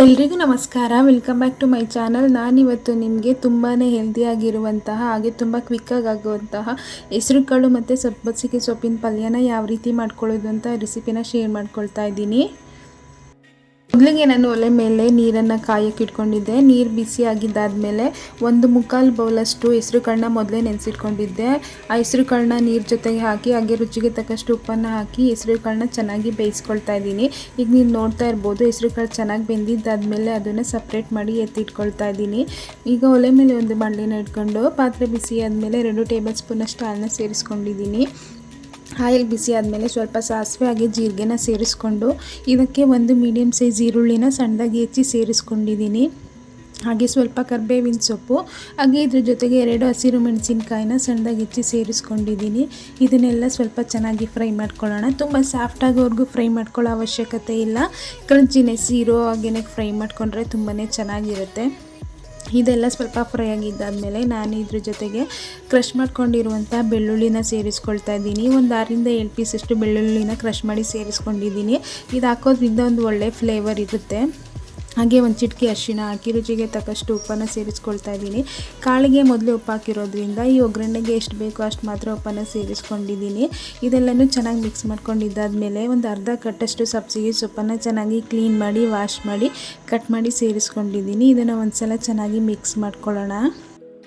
ಎಲ್ರಿಗೂ ನಮಸ್ಕಾರ. Welcome back to my channel ನಾನಿವತ್ತು ನಿಮಗೆ ತುಂಬಾ ಹೆಲ್ದಿಯಾಗಿರುವಂತಹ ಹಾಗೆ ತುಂಬ ಕ್ವಿಕ್ಕಾಗಿ ಆಗುವಂತಹ ಹೆಸರು ಕಾಳು ಮತ್ತು ಸಬ್ಬಸಿಗೆ ಸೊಪ್ಪಿನ ಪಲ್ಯನ ಯಾವ ರೀತಿ ಮಾಡ್ಕೊಳ್ಳೋದು ಅಂತ ರೆಸಿಪಿನ ಶೇರ್ ಮಾಡ್ಕೊಳ್ತಾ ಇದ್ದೀನಿ. ಮೊದಲಿಗೆ ನಾನು ಒಲೆ ಮೇಲೆ ನೀರನ್ನು ಕಾಯಕ್ಕೆ ಇಟ್ಕೊಂಡಿದ್ದೆ. ನೀರು ಬಿಸಿ ಆಗಿದ್ದಾದಮೇಲೆ ಒಂದು ಮುಕ್ಕಾಲು ಬೌಲಷ್ಟು ಹೆಸರು ಕಾಳನ್ನ ಮೊದಲೇ ನೆನೆಸಿಟ್ಕೊಂಡಿದ್ದೆ. ಆ ಹೆಸರು ಕಾಳನ್ನ ನೀರು ಜೊತೆಗೆ ಹಾಕಿ, ಹಾಗೆ ರುಚಿಗೆ ತಕ್ಕಷ್ಟು ಉಪ್ಪನ್ನು ಹಾಕಿ ಹೆಸರು ಕಾಳನ್ನ ಚೆನ್ನಾಗಿ ಬೇಯಿಸ್ಕೊಳ್ತಾ ಇದ್ದೀನಿ. ಈಗ ನೀವು ನೋಡ್ತಾ ಇರ್ಬೋದು, ಹೆಸರು ಕಾಳು ಚೆನ್ನಾಗಿ ಬೆಂದಿದ್ದಾದಮೇಲೆ ಅದನ್ನು ಸಪ್ರೇಟ್ ಮಾಡಿ ಎತ್ತಿಟ್ಕೊಳ್ತಾ ಇದ್ದೀನಿ. ಈಗ ಒಲೆ ಮೇಲೆ ಒಂದು ಬಂಡೆನ ಇಟ್ಕೊಂಡು, ಪಾತ್ರೆ ಬಿಸಿ ಆದಮೇಲೆ ಎರಡು ಟೇಬಲ್ ಸ್ಪೂನಷ್ಟು ಹಾಲನ್ನ ಸೇರಿಸ್ಕೊಂಡಿದ್ದೀನಿ. ಆಯಿಲ್ ಬಿಸಿ ಆದಮೇಲೆ ಸ್ವಲ್ಪ ಸಾಸಿವೆ ಹಾಗೆ ಜೀರಿಗೆನ ಸೇರಿಸ್ಕೊಂಡು ಇದಕ್ಕೆ ಒಂದು ಮೀಡಿಯಮ್ ಸೈಜ್ ಈರುಳ್ಳಿನ ಸಣ್ಣದಾಗಿ ಹೆಚ್ಚಿ ಸೇರಿಸ್ಕೊಂಡಿದ್ದೀನಿ. ಹಾಗೆ ಸ್ವಲ್ಪ ಕರ್ಬೇವಿನ ಸೊಪ್ಪು, ಹಾಗೆ ಇದ್ರ ಜೊತೆಗೆ ಎರಡು ಹಸಿರು ಮೆಣಸಿನ್ಕಾಯಿನ ಸಣ್ಣದಾಗಿ ಹೆಚ್ಚಿ ಸೇರಿಸ್ಕೊಂಡಿದ್ದೀನಿ. ಇದನ್ನೆಲ್ಲ ಸ್ವಲ್ಪ ಚೆನ್ನಾಗಿ ಫ್ರೈ ಮಾಡ್ಕೊಳ್ಳೋಣ. ತುಂಬ ಸಾಫ್ಟಾಗೋವರೆಗೂ ಫ್ರೈ ಮಾಡ್ಕೊಳ್ಳೋ ಅವಶ್ಯಕತೆ ಇಲ್ಲ. ಕ್ರಂಚಿನೆಸ್ ಇರೋ ಹಾಗೆಯೇ ಫ್ರೈ ಮಾಡಿಕೊಂಡ್ರೆ ತುಂಬಾ ಚೆನ್ನಾಗಿರುತ್ತೆ. ಇದೆಲ್ಲ ಸ್ವಲ್ಪ ಫ್ರೈ ಆಗಿದ್ದಾದಮೇಲೆ ನಾನು ಇದ್ರ ಜೊತೆಗೆ ಕ್ರಷ್ ಮಾಡ್ಕೊಂಡಿರುವಂಥ ಬೆಳ್ಳುಳ್ಳಿನ ಸೇರಿಸ್ಕೊಳ್ತಾ ಇದ್ದೀನಿ. ಒಂದು ಆರರಿಂದ ಏಳು ಪೀಸಷ್ಟು ಬೆಳ್ಳುಳ್ಳಿನ ಕ್ರಷ್ ಮಾಡಿ ಸೇರಿಸ್ಕೊಂಡಿದ್ದೀನಿ. ಇದು ಹಾಕೋದ್ರಿಂದ ಒಂದು ಒಳ್ಳೆ ಫ್ಲೇವರ್ ಇರುತ್ತೆ. ಹಾಗೆ ಒಂದು ಚಿಟಕಿ ಅರಿಶಿನ ಹಾಕಿ, ರುಚಿಗೆ ತಕ್ಕಷ್ಟು ಉಪ್ಪನ್ನು ಸೇರಿಸ್ಕೊಳ್ತಾ ಇದ್ದೀನಿ. ಕಾಳಿಗೆ ಮೊದಲು ಉಪ್ಪು ಹಾಕಿರೋದ್ರಿಂದ ಈ ಒಗ್ಗರಣೆಗೆ ಎಷ್ಟು ಬೇಕೋ ಅಷ್ಟು ಮಾತ್ರ ಉಪ್ಪನ್ನು ಸೇರಿಸ್ಕೊಂಡಿದ್ದೀನಿ. ಇದೆಲ್ಲನೂ ಚೆನ್ನಾಗಿ ಮಿಕ್ಸ್ ಮಾಡ್ಕೊಂಡಿದ್ದಾದಮೇಲೆ ಒಂದು ಅರ್ಧ ಕಟ್ಟಷ್ಟು ಸಬ್ಸಿಗೆ ಸೊಪ್ಪನ್ನು ಚೆನ್ನಾಗಿ ಕ್ಲೀನ್ ಮಾಡಿ ವಾಶ್ ಮಾಡಿ ಕಟ್ ಮಾಡಿ ಸೇರಿಸ್ಕೊಂಡಿದ್ದೀನಿ. ಇದನ್ನು ಒಂದು ಸಲ ಚೆನ್ನಾಗಿ ಮಿಕ್ಸ್ ಮಾಡ್ಕೊಳ್ಳೋಣ.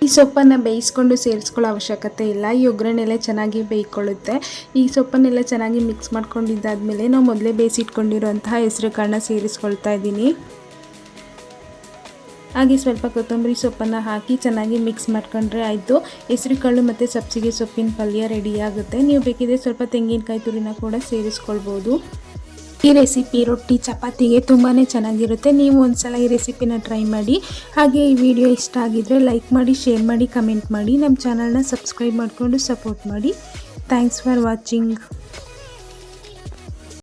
ಈ ಸೊಪ್ಪನ್ನು ಬೇಯಿಸ್ಕೊಂಡು ಸೇರಿಸ್ಕೊಳ್ಳೋ ಅವಶ್ಯಕತೆ ಇಲ್ಲ. ಈ ಒಗ್ಗರಣೆಲ್ಲ ಚೆನ್ನಾಗಿ ಬೇಯ್ಕೊಳ್ಳುತ್ತೆ. ಈ ಸೊಪ್ಪನ್ನೆಲ್ಲ ಚೆನ್ನಾಗಿ ಮಿಕ್ಸ್ ಮಾಡ್ಕೊಂಡಿದ್ದಾದಮೇಲೆ ನಾವು ಮೊದಲೇ ಬೇಯಿಸಿಟ್ಕೊಂಡಿರುವಂತಹ ಹೆಸರು ಕಾಳನ್ನ ಸೇರಿಸ್ಕೊಳ್ತಾ ಇದ್ದೀನಿ. ಹಾಗೆ ಸ್ವಲ್ಪ ಕೊತ್ತಂಬರಿ ಸೊಪ್ಪನ್ನು ಹಾಕಿ ಚೆನ್ನಾಗಿ ಮಿಕ್ಸ್ ಮಾಡ್ಕೊಂಡ್ರೆ ಆಯಿತು. ಹೆಸರು ಕಾಳು ಮತ್ತು ಸಬ್ಸಿಗೆ ಸೊಪ್ಪಿನ ಪಲ್ಯ ರೆಡಿ ಆಗುತ್ತೆ. ನೀವು ಬೇಕಿದ್ರೆ ಸ್ವಲ್ಪ ತೆಂಗಿನಕಾಯಿ ತುರಿನ ಕೂಡ ಸೇರಿಸ್ಕೊಳ್ಬೋದು. ಈ ರೆಸಿಪಿ ರೊಟ್ಟಿ, ಚಪಾತಿಗೆ ತುಂಬಾ ಚೆನ್ನಾಗಿರುತ್ತೆ. ನೀವು ಒಂದ್ಸಲ ಈ ರೆಸಿಪಿನ ಟ್ರೈ ಮಾಡಿ. ಹಾಗೆ ಈ ವಿಡಿಯೋ ಇಷ್ಟ ಆಗಿದ್ರೆ ಲೈಕ್ ಮಾಡಿ ಶೇರ್ ಮಾಡಿ ಕಮೆಂಟ್ ಮಾಡಿ. ನಮ್ಮ ಚಾನಲ್ನ ಸಬ್ಸ್ಕ್ರೈಬ್ ಮಾಡಿಕೊಂಡು ಸಪೋರ್ಟ್ ಮಾಡಿ. Thanks for watching